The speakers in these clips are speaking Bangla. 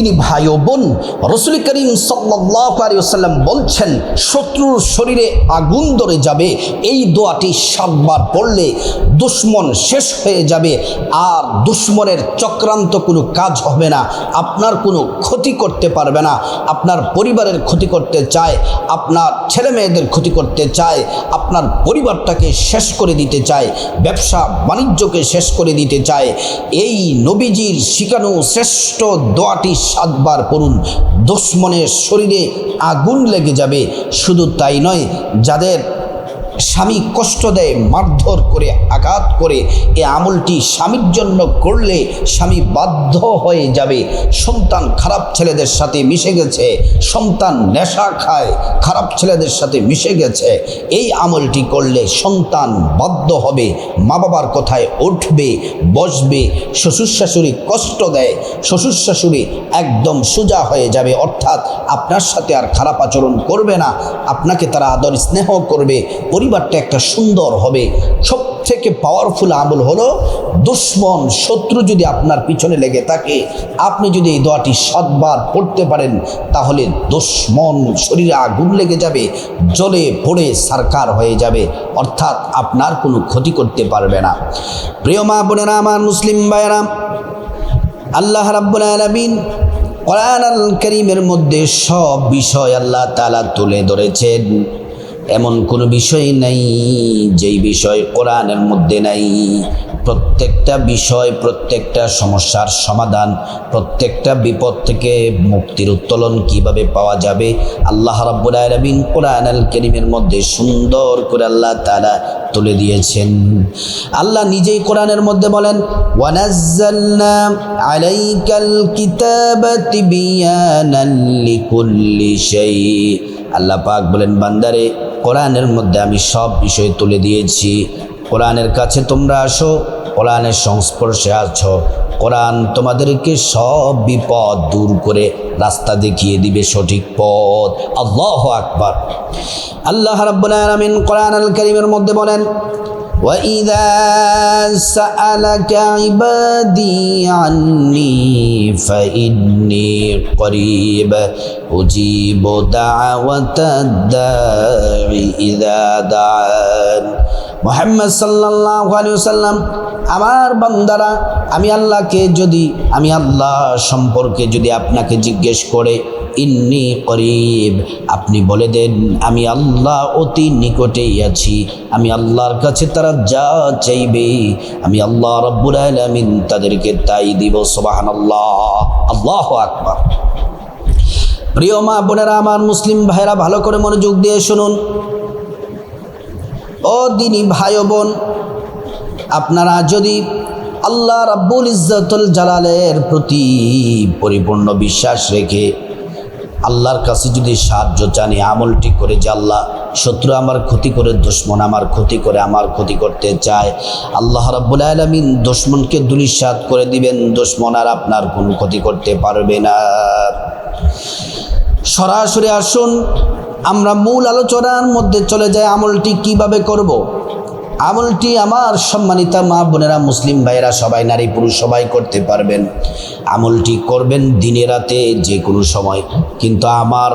দিনী ভাই ও বোন, রসুল করিম সাল্লাম বলছেন, শত্রুর শরীরে আগুন ধরে যাবে, এই দোয়াটি সাতবার পড়লে দুশ্মন শেষ হয়ে যাবে, আর দুশ্মনের চক্রান্ত কোনো কাজ হবে না, আপনার কোনো ক্ষতি করতে পারবে না, আপনার পরিবারের ক্ষতি করতে চায়, আপনার ছেলে মেয়েদের ক্ষতি করতে চায়, আপনার পরিবারটাকে শেষ করে দিতে চায়, ব্যবসা বাণিজ্যকে শেষ করে দিতে চায়, এই নবীজির শিখানো শ্রেষ্ঠ দোয়াটি সাতবার পড়ুন। দুশ্মনের শরীরে আগুন লেগে যাবে। শুধু তাই নয় যাদের স্বামী কষ্ট দেয়, মারধর করে, আঘাত করে, এ আমলটি স্বামীর জন্য করলে স্বামী বাধ্য হয়ে যাবে। সন্তান খারাপ ছেলেদের সাথে মিশে গেছে, সন্তান নেশা খায়, খারাপ ছেলেদের সাথে মিশে গেছে। এই আমলটি করলে সন্তান বাধ্য হবে মা বাবার কথায় উঠবে, বসবে শ্বশুর শাশুড়ি কষ্ট দেয় শ্বশুর শাশুড়ি একদম সোজা হয়ে যাবে। অর্থাৎ আপনার সাথে আর খারাপ আচরণ করবে না, আপনাকে তারা আদর স্নেহ করবে পরিবারটা একটা সুন্দর হবে। সব থেকে পাওয়ারফুল আমল হলো, দুশ্মন, শত্রু যদি আপনার পিছনে লেগে থাকে, আপনি যদি এই দোয়াটি সাতবার পড়তে পারেন, তাহলে দুশ্মন শরীরে আগুন লেগে যাবে জলে পড়ে সারকার হয়ে যাবে, অর্থাৎ আপনার কোনো ক্ষতি করতে পারবে না। প্রিয় মা বোনেরা, আমার মুসলিম ভাইয়েরা, আল্লাহ রাব্বুল আলামিন কোরআন আল করিমের মধ্যে সব বিষয় আল্লাহ তাআলা তুলে ধরেছেন। এমন কোনো বিষয় নাই, যেই বিষয় কোরআনের মধ্যে নাই। প্রত্যেকটা বিষয়, প্রত্যেকটা সমস্যার সমাধান, প্রত্যেকটা বিপদ থেকে মুক্তির উত্তোলন কীভাবে পাওয়া যাবে? আল্লাহ রাব্বুল আলামিন কোরআন আল করিমের মধ্যে সুন্দর করে আল্লাহ তাআলা তুলে দিয়েছেন। আল্লাহ নিজেই কোরআনের মধ্যে বলেন, ওয়ানাজ্জালনা আলাইকাল কিতাবা তিবিয়ানান লিকুল্লি শাই আল্লাহ পাক বলেন, বান্দারে, কোরআনের মধ্যে আমি সব বিষয় তুলে দিয়েছি। কোরআনের কাছে তোমরা আসো, কোরআনের সংস্পর্শে আছো। কোরআন তোমাদেরকে সব বিপদ দূর করে রাস্তা দেখিয়ে দিবে সঠিক পথ। আল্লাহ আকবার। আল্লাহ রাব্বুল আলামিন কোরআন আল করিমের মধ্যে বলেন وإذا سألك عبادي عني فإني قريب أجيب دعوة الداع إذا دعان মোহাম্মদ সাল্লাহ সাল্লাম আমার বান্দারা, আমি আল্লাহকে যদি, আমি আল্লাহ সম্পর্কে যদি আপনাকে জিজ্ঞেস করে, ইন্নি করিব আপনি বলে দেন, আমি আল্লাহ অতি নিকটেই আছি, আমি আল্লাহর কাছে তারা যা চাইবে, আমি আল্লাহ রব্বুল আলমিন তাদেরকে তাই দিব সোবাহান আল্লাহ আল্লাহ আকবার। প্রিয় মা বোনেরা, আমার মুসলিম ভাইরা ভালো করে মনোযোগ দিয়ে শুনুন। ও দিনী ভাই বোন, আপনারা যদি আল্লাহ রাব্বুল ইজ্জতুল জালালের প্রতি পরিপূর্ণ বিশ্বাস রেখে আল্লাহর কাছে যদি সাহায্য এই আমলটি করে যে আল্লাহ শত্রু আমার ক্ষতি করে, দুশ্মন আমার ক্ষতি করে, আমার ক্ষতি করতে চায়, আল্লাহ রাব্বুল আলমিন দুশ্মনকে দুলিশাত করে দিবেন, দুশ্মন আর আপনার কোনো ক্ষতি করতে পারবে না। সরাসরি আসুন আমরা মূল আলোচনার মধ্যে চলে যাই আমলটি কীভাবে করব। আমলটি আমার সম্মানিতা মা বোনেরা, মুসলিম ভাইয়েরা, সবাই নারী পুরুষ সবাই করতে পারবেন আমলটি করবেন দিনে রাতে যে কোনো সময় কিন্তু আমার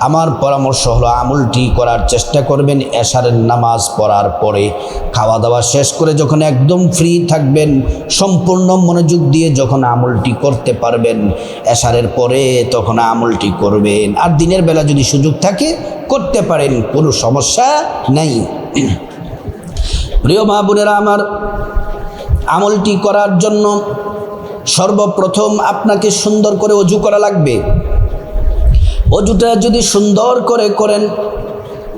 আমার পরামর্শ হলো আমলটি করার চেষ্টা করবেন, এশারের নামাজ পড়ার পরে খাওয়া দাওয়া শেষ করে যখন একদম ফ্রি থাকবেন, সম্পূর্ণ মনোযোগ দিয়ে যখন আমলটি করতে পারবেন, এশারের পরে তখন আমলটি করবেন। আর দিনের বেলা যদি সুযোগ থাকে, করতে পারেন, কোনো সমস্যা নেই। প্রিয় মা বোনেরা আমার, আমলটি করার জন্য সর্বপ্রথম আপনাকে সুন্দর করে অজু করা লাগবে। অজুটা যদি সুন্দর করে করেন,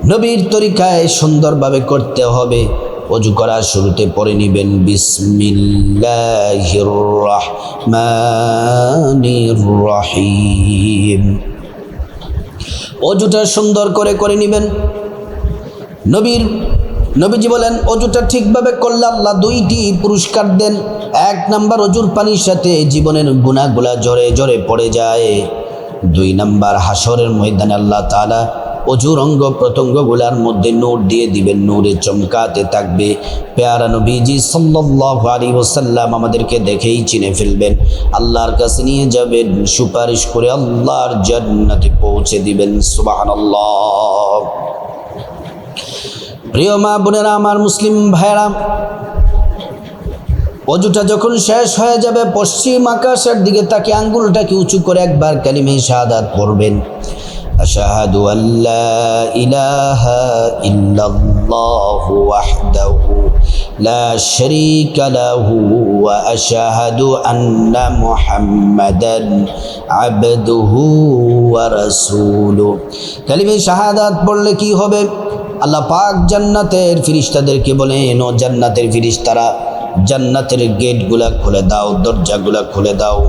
নবীর তরিকায় সুন্দরভাবে করতে হবে। অজু করার শুরুতে পরে নিবেন রহিম অজুটা সুন্দর করে করে নিবেন। নবীর নবীজি বলেন, অজুটা ঠিকভাবে করলে আল্লাহ দুইটি পুরস্কার দেন। এক নাম্বার অজুর পানির সাথে জীবনের গুণাগুলা জরে জরে পড়ে যায়। দুই নাম্বার হাসরের ময়দানে আল্লাহ তালা অজুর অঙ্গ মধ্যে নূর দিয়ে দিবেন, নূরে চমকাতে থাকবে। পেয়ারা নবীজি সাল্লাল্লাহু আলাইহি ওয়াসাল্লাম আমাদেরকে দেখেই চিনে ফেলবেন। আল্লাহর কাছে নিয়ে যাবেন, সুপারিশ করে আল্লাহর জান্নাতে পৌঁছে দিবেন, সুবহানাল্লাহ। প্রিয় মা বোনেরা, আমার মুসলিম ভাইরা অজুটা যখন শেষ হয়ে যাবে, পশ্চিম আকাশের দিকে তাকে আঙ্গুলটাকে উঁচু করে একবার কালিমে শাহাদাত পড়বেন। আশাহাদু আল্লাহ ইলাহা ইল্লাল্লাহু ওয়াহদাহু লা শারীকা লাহু ওয়া আশহাদু আন্না মুহাম্মাদান আবদুহু ওয়া রাসূলুহু। কালিমে শাহাদাত পড়লে কি হবে? আল্লাহ পাক জান্নাতের ফিরিস্তাদেরকে বলেন, ও জান্নাতের ফিরিস্তারা জান্নাতের গেটগুলা খুলে দাও, দরজাগুলা খুলে দাও।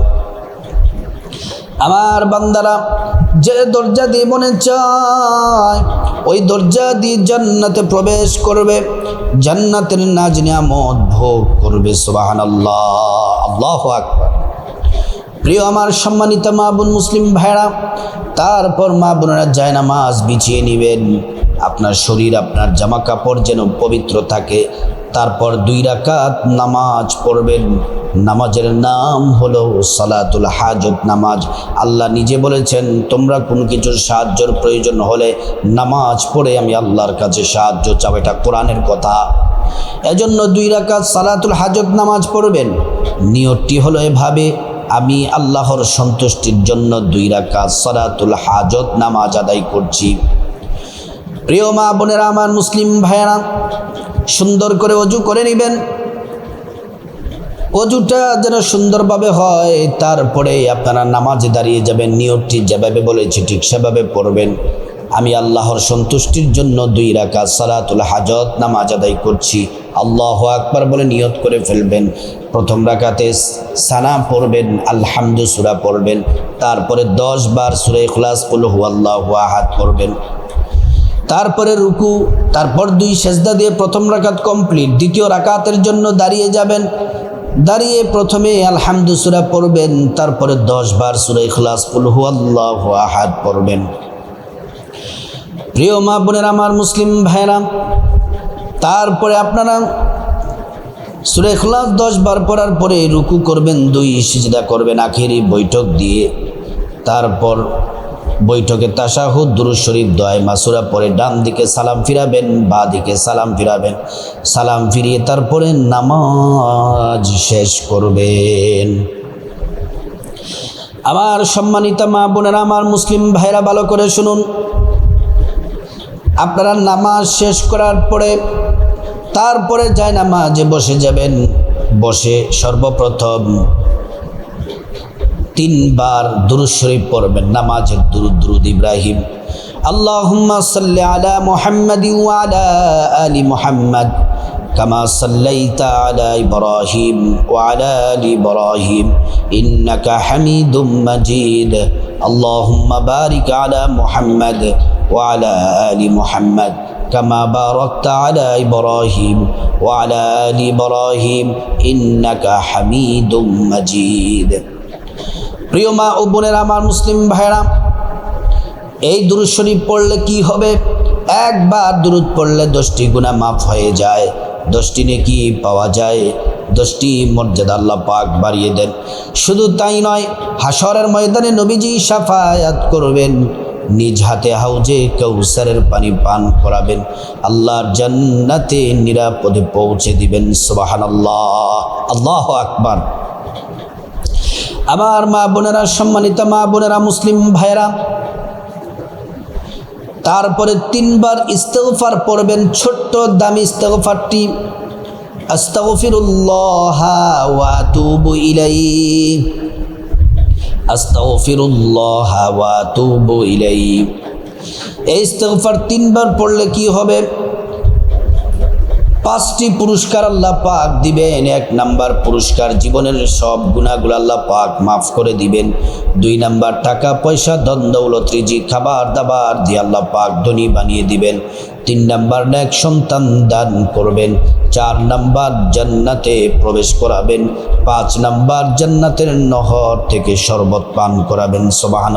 আমার বান্দারা, যে দরজা দিয়ে মনে চায়, ওই দরজা দিয়ে জান্নাতে প্রবেশ করবে, জান্নাতের নাজ নিয়ামত ভোগ করবে সুবাহান আল্লাহ আকবার। প্রিয় আমার সম্মানিত মা বোন মুসলিম ভাইরা তারপর মা বোনেরা যায় নামাজ বিছিয়ে নেবেন। আপনার শরীর, আপনার জামা কাপড় যেন পবিত্র থাকে তারপর দুই রাকাত নামাজ পড়বেন। নামাজের নাম হলো সালাতুল হাজত নামাজ। আল্লাহ নিজে বলেছেন, তোমরা কোনো কিছুর সাহায্যর প্রয়োজন হলে নামাজ পড়ে আমি আল্লাহর কাছে সাহায্য চাও। এটা কোরআনের কথা। এজন্য দুই রাকাত সালাতুল হাজত নামাজ পড়বেন। নিয়তটি হলো এভাবে, আমি আল্লাহর সন্তুষ্টির জন্য দুই রাকাত সালাতুল হাজত নামাজ আদায় করছি। প্রিয় মা বোনেরা, আমার মুসলিম ভাইয়েরা সুন্দর করে অজু করে নেবেন। অজুটা যেন সুন্দরভাবে হয়, তারপরে আপনারা নামাজে দাঁড়িয়ে যাবেন, নিয়তটি যেভাবে বলেছি ঠিক সেভাবে পড়বেন। আমি আল্লাহর সন্তুষ্টির জন্য দুই রাখা সালাতুল হাজত নামাজ আদায় করছি। আল্লাহ আকবার বলে নিয়ত করে ফেলবেন। প্রথম রাকাতে সানা পড়বেন আলহামদু সুরা পড়বেন। তারপরে দশ বার সুরে ইখলাস কুলহু আল্লাহ আহাদ পড়বেন। তারপরে রুকু, তারপর দুই সেজদা দিয়ে প্রথম রাকাত কমপ্লিট দ্বিতীয় রাকাতের জন্য দাঁড়িয়ে যাবেন। দাঁড়িয়ে প্রথমে আলহামদু সুরা পড়বেন, তারপরে দশ বার সুরা আল্লাহ আহাদ পড়বেন। প্রিয় মা বোনের, আমার মুসলিম ভাইরা তারপরে আপনারা সুরে ইখলাস দশ বার পড়ার পরে রুকু করবেন, দুই সিজদা করবেন, আখেরি বৈঠক দিয়ে। তারপর বৈঠকে তাসাহুদ দুরুদ শরীফ দয় মাসুরা পরে ডান দিকে সালাম ফিরাবেন, বা দিকে সালাম ফিরাবেন। সালাম ফিরিয়ে তারপরে নামাজ শেষ করবেন। আমার সম্মানিত মা বোনেরা, আমার মুসলিম ভাইরা ভালো করে শুনুন। আপনারা নামাজ শেষ করার পরে, তারপরে যায় নামাজে বসে যাবেন। বসে সর্বপ্রথম তিনবার দুরুদ শরীফ পড়বেন নামাজের দুরুদ দুরুদ ইব্রাহিম আল্লাহুম্মা সাল্লি আলা মুহাম্মাদ ওয়া আলা আলি মুহাম্মাদ كما صليت على إبراهيم وعلى آل إبراهيم إنك حميد مجيد اللهم بارك على محمد وعلى آل محمد كما باركت على إبراهيم وعلى آل إبراهيم إنك حميد مجيد প্রিয় মা ও বোনের আমার মুসলিম ভাইরা এই দুরুদ শরীফ পড়লে কি হবে? একবার দুরুদ পড়লে দশটি গুণা মাফ হয়ে যায়, দশটি নেকি পাওয়া যায়, দশটি মর্যাদা আল্লাহ পাক বাড়িয়ে দেন। শুধু তাই নয় হাসরের ময়দানে নবীজি সাফায়াত করবেন, নিজ হাতে হাউজে কৌসারের পানি পান করাবেন, আল্লাহর জান্নাতে নিরাপদে পৌঁছে দিবেন সুবাহান আল্লাহ আল্লাহ আকবার। আমার মা বোনেরা, সম্মানিত মা বোনেরা, মুসলিম ভাইয়েরা, তারপরে তিনবার ইস্তফার পড়বেন, ছোট্ট দামি ইস্তফারটি এই ইস্তফার তিনবার পড়লে কি হবে? পাঁচটি পুরস্কার আল্লাহ পাক দিবেন। এক নাম্বার পুরস্কার জীবনের সব গুণাগুলো আল্লাহ পাক মাফ করে দিবেন। দুই নাম্বার টাকা, পয়সা দ্বন্দ্বৌলত রিজি খাবার, দাবার দিয়ে আল্লাহ পাক ধনী বানিয়ে দিবেন। তিন নাম্বার এক সন্তান দান করবেন। চার নাম্বার জান্নাতে প্রবেশ করাবেন। পাঁচ নাম্বার জান্নাতের নহর থেকে শরবত পান করাবেন। সোবাহান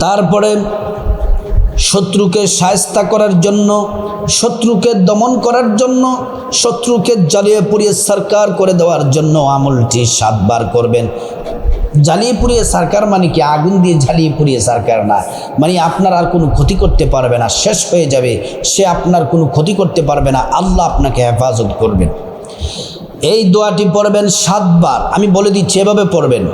তারপরে শত্রুকে সায়স্তা করার জন্য, শত্রুকে দমন করার জন্য, শত্রুকে জ্বালিয়ে পুড়িয়ে সরকার করে দেওয়ার জন্য আমলটি সাতবার করবেন। জ্বালিয়ে পুড়িয়ে সরকার মানে কি? আগুন দিয়ে জ্বালিয়ে পুড়িয়ে সরকার না। মানে আপনার আর কোনো ক্ষতি করতে পারবে না। শেষ হয়ে যাবে। সে আপনার কোনো ক্ষতি করতে পারবে না। আল্লাহ আপনাকে হেফাজত করবেন। এই দোয়াটি পড়বেন সাতবার। আমি বলে দিচ্ছি, এভাবে পড়বেন।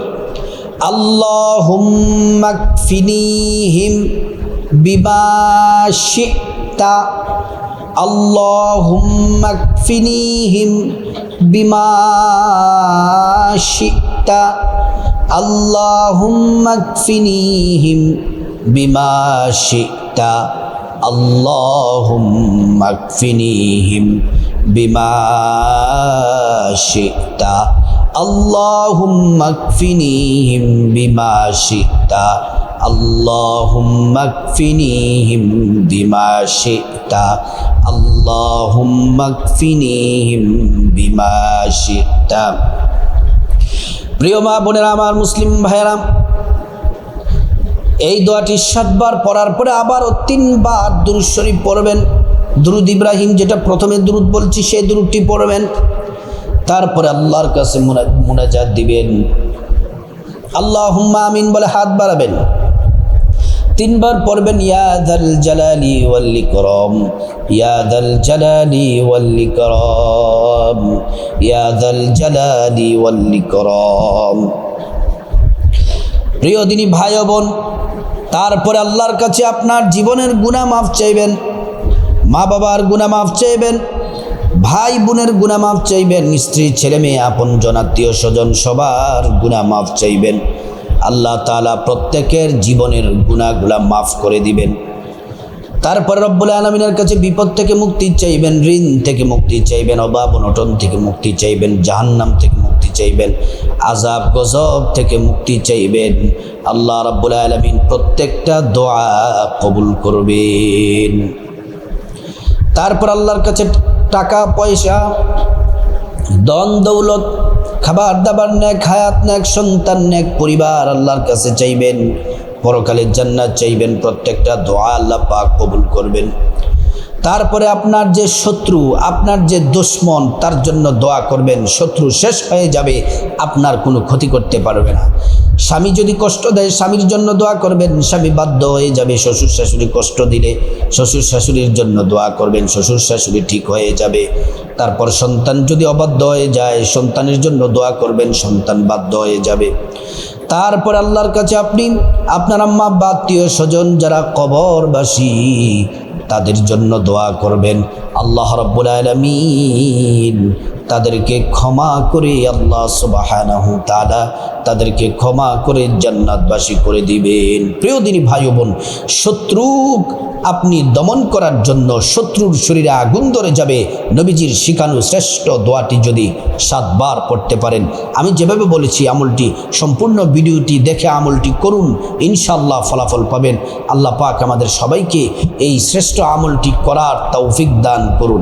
আল্লাহুম্মাকফিনিহিম বিমাশিতা আল্লাহুম্মাকফিনিহিম বিমাশিতা আল্লাহুম্মাকফিনিহিম বিমাশিতা আল্লাহুম্মাকফিনিহিম বিমা শিতা বিমা শিতা আল্লাহুম্মাকফিনিহিম বিমা শিতা। আল্লাহুম্মাকফিনিহিম বিমা শিতা। প্রিয় মা বোনেরা, আমার মুসলিম ভাইয়েরা, এই দোয়াটি সাতবার পড়ার পরে আবারও তিনবার দুরুদ শরীফ পড়বেন। দুরুদ ইব্রাহিম যেটা প্রথমে দুরুদ বলছি, সেই দুরুদটি পড়বেন। তারপরে আল্লাহর কাছে মোনাজাত দিবেন। আল্লাহ আমিন বলে হাত বাড়াবেন। তিনবার পড়বেন ইয়াদাল জালালি ওয়াল্লি করম ইয়াদাল জালালি ওয়াল্লি করম ইয়াদাল জালালি ওয়াল্লি করম প্রিয় ভাই বোন, তারপরে আল্লাহর কাছে আপনার জীবনের গুণা মাফ চাইবেন, মা বাবার গুণা মাফ চাইবেন, ভাই বোনের গুণা মাফ চাইবেন, স্ত্রী, ছেলে মেয়ে আপন জনাত্মীয় স্বজন, সবার গুণা মাফ চাইবেন। আল্লাহ তালা প্রত্যেকের জীবনের গুণাগুলা মাফ করে দিবেন। তারপরে রব্বুল আলমিনের কাছে বিপদ থেকে মুক্তি চাইবেন, ঋণ থেকে মুক্তি চাইবেন, অভাব অনটন থেকে মুক্তি চাইবেন, জাহান্নাম থেকে মুক্তি চাইবেন আজাব গজব থেকে মুক্তি চাইবেন। আল্লাহ রব্বুল আলমিন প্রত্যেকটা দোয়া কবুল করবেন। তারপর আল্লাহর কাছে টাকা, পয়সা দন দৌলত, খাবার দাবার, নেক হায়াত, নেক সন্তান, নেক পরিবার আল্লাহর কাছে চাইবেন। পরকালের জান্নাত চাইবেন, প্রত্যেকটা দোয়া আল্লাহ পাক কবুল করবেন। তারপরে আপনার যে শত্রু, আপনার যে দুশ্মন, তার জন্য দোয়া করবেন। শত্রু শেষ হয়ে যাবে, আপনার কোনো ক্ষতি করতে পারবে না। স্বামী যদি কষ্ট দেয়, স্বামীর জন্য দোয়া করবেন, স্বামী বাধ্য হয়ে যাবে শ্বশুর শাশুড়ি কষ্ট দিলে। শ্বশুর শাশুড়ির জন্য দোয়া করবেন, শ্বশুর শাশুড়ি ঠিক হয়ে যাবে। তারপর সন্তান যদি অবাধ্য হয়ে যায়, সন্তানের জন্য দোয়া করবেন, সন্তান বাধ্য হয়ে যাবে। তারপর আল্লাহর কাছে আপনি, আপনার আম্মা বা আত্মীয় স্বজন যারা কবরবাসী তাদের জন্য দোয়া করবেন। আল্লাহ রব্বুল আলমিন তাদেরকে ক্ষমা করে আল্লাহ তাআলা তাদেরকে ক্ষমা করে জান্নাতবাসী করে দিবেন। প্রিয় দিনী ভাই বোন শত্রু আপনি দমন করার জন্য শত্রুর শরীরে আগুন ধরে যাবে। নবীজির শিখানো শ্রেষ্ঠ দোয়াটি যদি সাতবার পড়তে পারেন, আমি যেভাবে বলেছি আমলটি, সম্পূর্ণ ভিডিওটি দেখে আমলটি করুন ইনশাল্লাহ ফলাফল পাবেন। আল্লাহ পাক আমাদের সবাইকে এই শ্রেষ্ঠ আমলটি করার তৌফিক দান করুন।